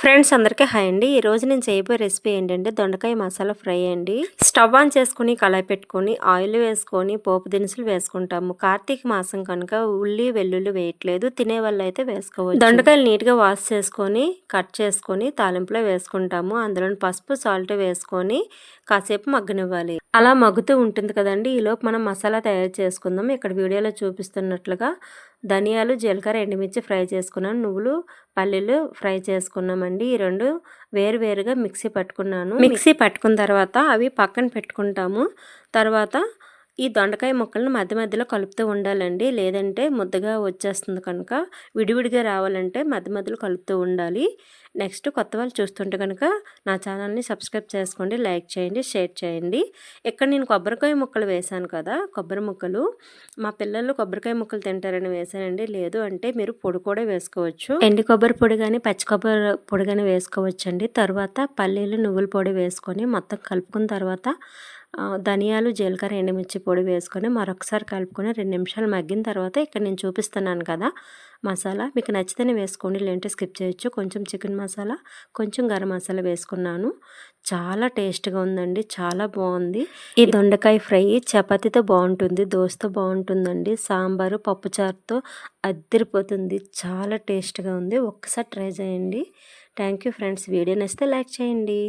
Friends అందరికీ hi అండి. ఈరోజు నేను చేయబోయే రెసిపీ ఏంటంటే దొండకాయ మసాలా ఫ్రై అండి. స్టవ్ ఆన్ చేసుకుని కళాయి పెట్టుకొని ఆయిల్ వేసుకొని పోపు దినుసులు వేసుకుంటాము. కార్తీక మాసం కనుక ఉల్లి వెల్లుల్లి వేయట్లేదు. తినే వాళ్ళు అయితే వేసుకోవచ్చు. దొండకాయలు నీట్గా వాష్ చేసుకొని కట్ చేసుకొని తాలింపులో వేసుకుంటాము. అందులో పసుపు సాల్ట్ వేసుకొని కాసేపు మగ్గనివ్వాలి. అలా మగ్గుతూ ఉంటుంది కదండి. ఈలోపు మనం మసాలా తయారు చేసుకుందాం. ఇక్కడ వీడియోలో చూపిస్తున్నట్లుగా ధనియాలు జీలకర్ర ఎండుమిర్చి ఫ్రై చేసుకున్నాను నువ్వులు పల్లీలు ఫ్రై చేసుకున్నామండి. ఈ రెండు వేరు వేరుగా మిక్సీ పట్టుకున్నాను. మిక్సీ పట్టుకున్న తర్వాత అవి పక్కన పెట్టుకుంటాము. తర్వాత ఈ దొండకాయ ముక్కలను మధ్య మధ్యలో కలుపుతూ ఉండాలండి. లేదంటే ముద్దగా వచ్చేస్తుంది కనుక విడివిడిగా రావాలంటే మధ్య మధ్యలో కలుపుతూ ఉండాలి. నెక్స్ట్ కొత్త వాళ్ళు చూస్తుంటే కనుక నా ఛానల్ని సబ్స్క్రైబ్ చేసుకోండి లైక్ చేయండి షేర్ చేయండి. ఇక్కడ నేను కొబ్బరికాయ ముక్కలు వేశాను కదా కొబ్బరి ముక్కలు. మా పిల్లలు కొబ్బరికాయ ముక్కలు తింటారని వేశానండి. లేదు అంటే మీరు పొడి కూడా వేసుకోవచ్చు. ఎండి కొబ్బరి పొడి కానీ పచ్చి కొబ్బరి పొడి కానీ వేసుకోవచ్చండి. తర్వాత పల్లీలు నువ్వుల పొడి వేసుకొని మొత్తం కలుపుకున్న తర్వాత ధనియాలు జీలకర్ర ఎండుమిర్చి పొడి వేసుకొని మరొకసారి కలుపుకొని రెండు నిమిషాలు మగ్గిన తర్వాత ఇక్కడ నేను చూపిస్తున్నాను కదా మసాలా. మీకు నచ్చితేనే వేసుకోండి లేదంటే స్కిప్ చేయొచ్చు. కొంచెం చికెన్ మసాలా కొంచెం గరం మసాలా వేసుకున్నాను. చాలా టేస్ట్గా ఉందండి చాలా బాగుంది. ఈ దొండకాయ ఫ్రై చపాతీతో బాగుంటుంది దోశతో బాగుంటుందండి సాంబారు పప్పుచారుతో అద్దరిపోతుంది చాలా టేస్ట్గా ఉంది. ఒక్కసారి ట్రై చేయండి. Thank you friends. వీడియో నచ్చితే లైక్ చేయండి.